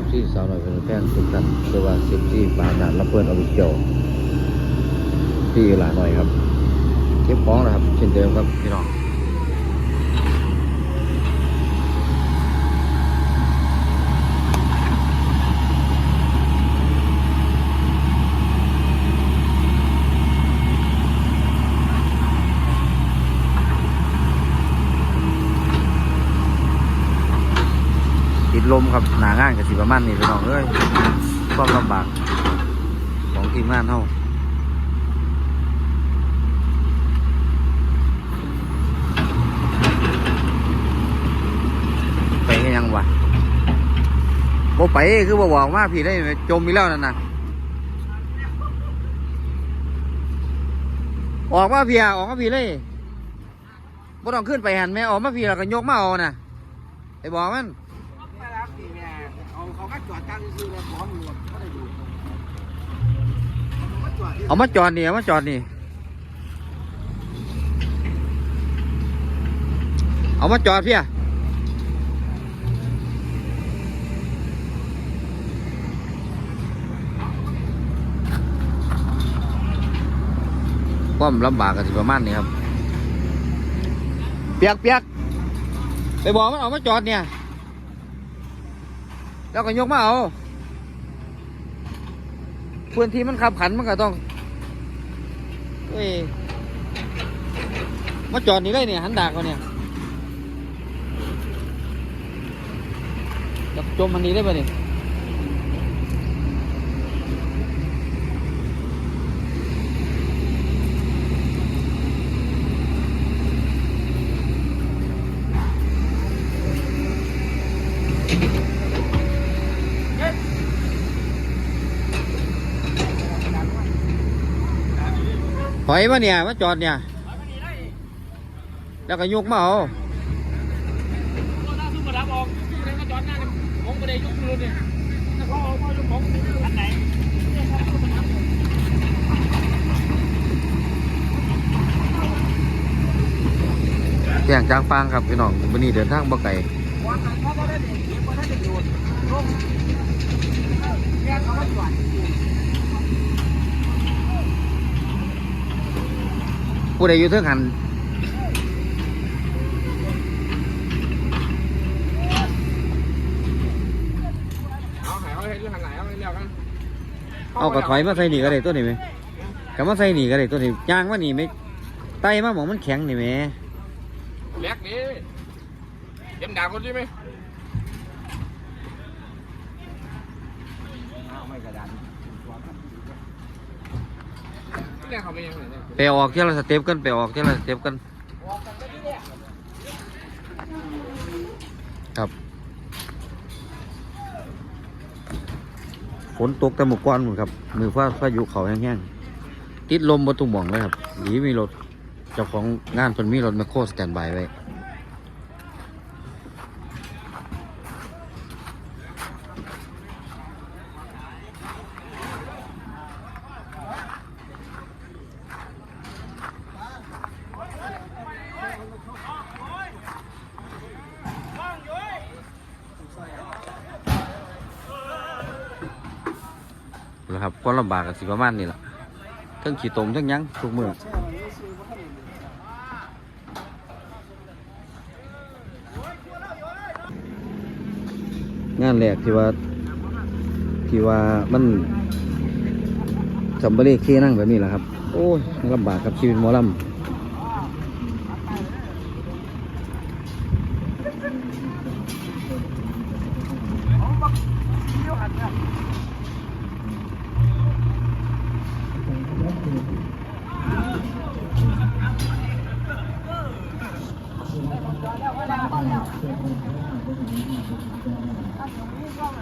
ฟซีสาวหน่อยเป็นแฟนทุกท่านหรือว่าเซฟซีบานนารับเพื่อนเอาไปเจียวที่หลาหน่อยครับเก็บของนะครับเช่นเดิมครับพี่น้อง ลมครับหนางานกับสิประมาณนี้พี่น้องเอ้ยความลำบากของทีมงานเฮาไปยังวะบ่ไปคือบ่บอกมาพี่ได้จมอีแล้วนั่นนะออกมาพี่ออกมาพี่เลยบ่ต้องขึ้นไปหันแม่ออกมาพี่แล้วก็ยกมาเอาน่ะไอ้บอกมัน เอาเขาก็จอดกลางซื่อๆเลยพร้อมอยู่ก็ได้ดูเขาจอดที่เอามาจอดนี่เอามาจอดนี่ เอามาจอดพี่อะความลำบากกันสิประมาณนี้ครับ เปียกเปียกไปบอกมันเอามาจอดเนี่ย แล้วก็ยกมาเอาพื้นที่มันขับขันมันก็ต้องเอ้ยมาจอดนี่เลยเนี่ยหันดากเขาเนี่ยจะจมมันนี้ได้ปะเนี่ย ถอยมาเนี่ยมาจอดเนี่ย แล้วก็ยกมาเอาตัวหน้าซุ่มมารับออกที่ไหนก็จอดหน้าเนี่ยผมก็ได้ยกมือเนี่ยถ้าเขาเอาเขายกของอันไหนเที่ยงจางฟางครับพี่น้องวันนี้เดินทางบ่ไกลวางกันเขาก็ได้เด็กเก็บไว้ถ้าเด็กโดดลงแยกเขาไว้ก่อน ผู้ใดอยู่เทิงหันเอาหายเอาให้เรื่องหันไหนเอาให้เรียกกันเอากระถอยมาใส่หนีก็ได้ตัวนี้ไหมกระมาใส่หนีก็ได้ตัวนี้ย่างมาหนีไหมไตมาหมองมันแข็งนี่ไหมเล็กนี่เต็มดาบคนใช่ไหมไม่กระดาน เรียกเขาไปยังไงเนี่ยไปออกเที่ยวละสเต็ปกันไปออกเที่ยวละสเต็ปกัน ครับฝนตกแต่หมู่กวนหมดครับ มือฟ้าพายุเขาแห้งๆติดลมบนตุ้งหม่องเลยครับดีมีรถเจ้าของงานเพิ่นมีรถแมคโครสแตนบายไว้ นะครับความลำบากกับสิประมาณนี้แหละเทั้งขี่ตมเทั้งยั้งทุกมืองานแรกที่ว่าที่ว่ามันจำบริเคนั่งแบบนี้แหละครับ โอ้ยลำบากกับชีวิตมอลำ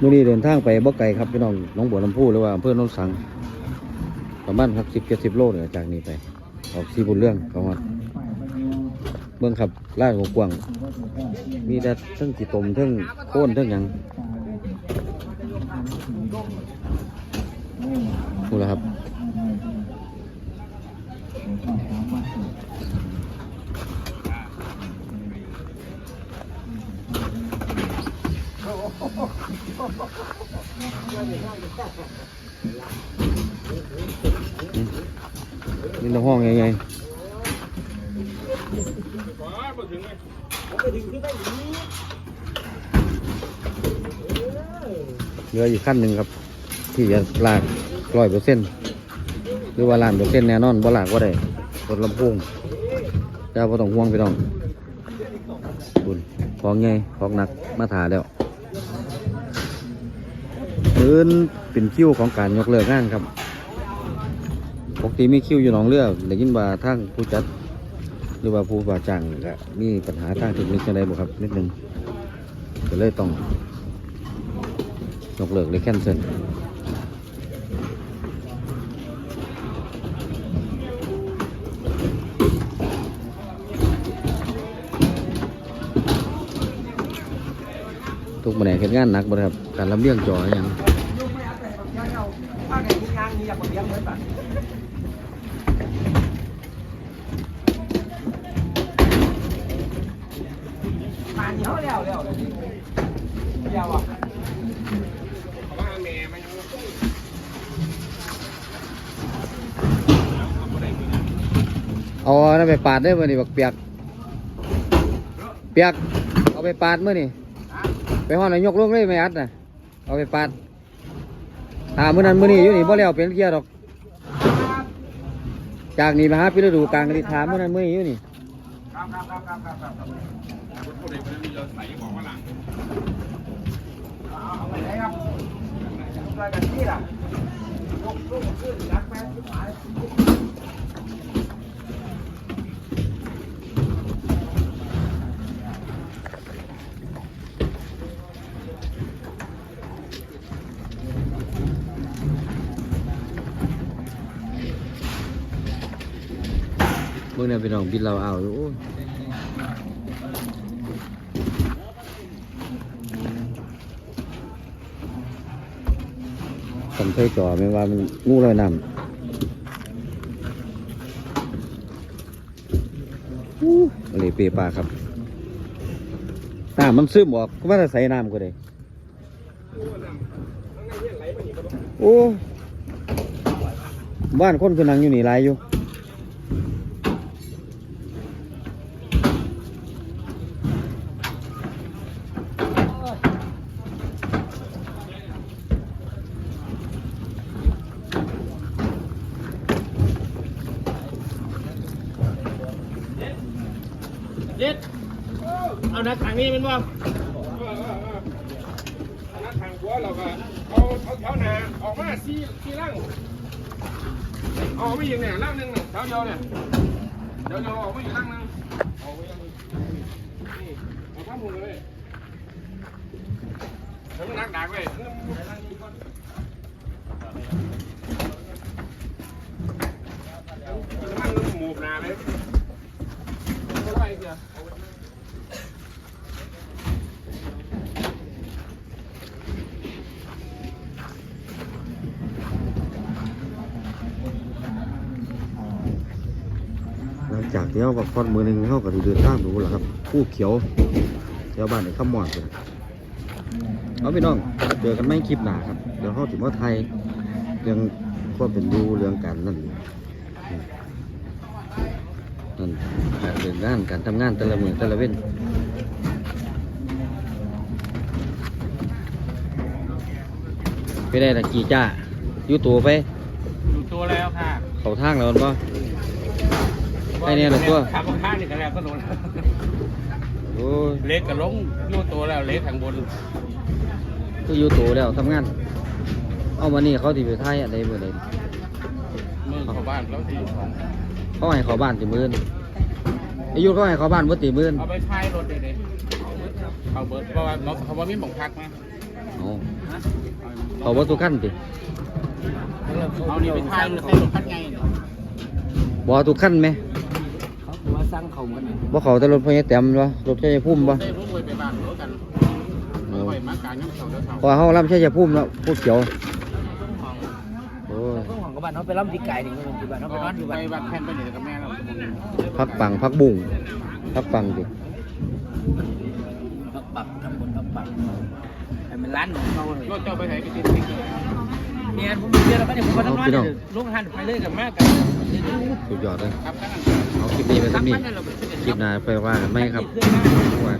มื่อนี้เดินทางไปบ่ไกลครับพี่น้องน้องบัวลำพูหรือว่าอำเภอโนนสังประมาณครับสิบเจ็ดสิบโลเนี่ยจากนี้ไปออกซีบุญเรื่องเขาว่าเบื้องขับลาดกว้างมีแต่ทั้งกี่ตมทั้งโค่นทั้งอยังพูดแล้วครับ องยังไงเหลืออีกขั้นหนึ่งครับ ที่จะลากร้อยเปอร์เซ็นต์หรือว่าลานเปอร์เซ็นต์แน่นอนบ่ลากก็ได้รถลำโพงเจ้าพ่ต้องห่วงพี่น้องคุณของไงของหนักมาถ่าแล้วพื้นเป็นคิ้วของการยกเลิกงานครับ ปกติมีคิวอยู่หนองเรือได้ยินว่าทางผู้จัด หรือว่าผู้ว่าจ้างก็มีปัญหาทางเทคนิคอะไรบ่ครับนิดนึงก็เลยต้องยกเลิกเลยแคนเซิลทุกแผนกเฮ็ดงานหนักบ่ครับการลำเลียงจออหย่างเอาอันที่ทางนั้อยากมาเลี้ยงเหมือน ไปปาดได้เมื่อนี่บักเปียก เปียก เอาไปปาดเมื่อนี่ไปห้องนายกลงเลยไม่อัดนะเอาไปปาดถามมื่อนั้นเมื่อนี้อยู่นี่บ่แล้วเป็นเกียร์ดอก จากนี้มาหาพี่ฤดูกลางกันดิถามมื่อนั้นเมื่อนี้อยู่นี่ ครับครับครับครับครับครับคนเด็กคนนี้จะเปไหนครับอะไรกันที่ล่ะยกลูกขึ้นรักแม่ที่หมายมื่อนี้พี่น้องบินเราเอาอยู่โอ้ยทำใช้จอไม่ว่ามันงูลอยน้ำอู้อะไรเปปลาครับน้ำมันซึมออกก็ไม่ได้ใส่น้ำก็ได้โอ้บ้านคนคือนังอยู่นี่หลายอยู่ เด็ด เอานักทางนี้เป็นบ่นักทางหัวเราก็เอาเอาแถวหนาออกมาสี่สี่ล่างออกไม่ยิงเนี่ยล่างหนึ่งเนี่ยแถวเดียวเนี่ยเดี๋ยวเดี๋ยวออกไม่ยู่ล่างหนึ่งออกไม่ยังนี่เอาข้ามหัวเลยแล้วมันนักดักเลยมันหมูบนาเลยไม่ไหวเสีย ลังจากที่เขาพักผ่อนมือหนึ่งเขาก็สิเดินทางดูแหละครับผู้เขียวแถวบ้านในข้ามหมอดเลยเอาพี่น้องเจอกันไม่คลิปหนาครับเดี๋ยวเขาถึงว่าไทยเรื่องความเป็นดูเรื่องการนั่นนั่นการเดินงานการทำงานแต่ละมือแต่ละเว้นไปได้ตะกี้จ้าอยู่ตัวไปอยู่ตัวแล้วค่ะ เขาทางแล้วมั้ง ไอ้เนี่ยเหรอตัวขับข้างนี่กันแล้วก็โดนโอ้ยเล็กกับลงอยู่ตัวแล้วเล็กทางบนก็อยู่ตัวแล้วทำงาน เอามานี่เขาที่ไปไทยอะไรเมื่อไรมือเข้าบ้านแล้วที่ของเขาให้เขาบ้านตีมื่นอายุเขาให้เขาบ้านว่าตีมื่นเอาไปท้ายรถเด็ดๆเอาเบิร์ดเพราะว่าเขาเขาว่ามีหม่องพักไหมเอาเขาว่าทุกขั้นติเอานี่ไปท้ายรถใส่รถพักไงเนี่ยบ่ทุกขั้นไหมเขาถือว่า สั่งเขาเหมือนกันบ่เขาแต่รถพยาเต็มวะรถใช้พุ่มบ่ไคยานเขากันเม่อช่มางน้ำเขาแล้วเพอเขาล่ำใช้ยพุ่มแล้วพูดเขียวองกับ้านเขาไปล่ำที่ไก่หนึ่งคบ้านเขาไปนอนอยู่บ้านไปบ้านแพนไปไหนกับแม่เราพักฝังพักบุ่งพักฝังดิพักปักทำบุญพักปังไอ้มันร้านของเขาเลยรถเจ้าไปไหนไปติดติ๊กเนี่ยผมเรียนแล้วก็เนี่ยผมก็ทำงานลูกหันไปเลยกับแม่กันสุดยอดเลย คลิปนี้มันจะมีคลิปน้าไปว่าไม่ครับว่า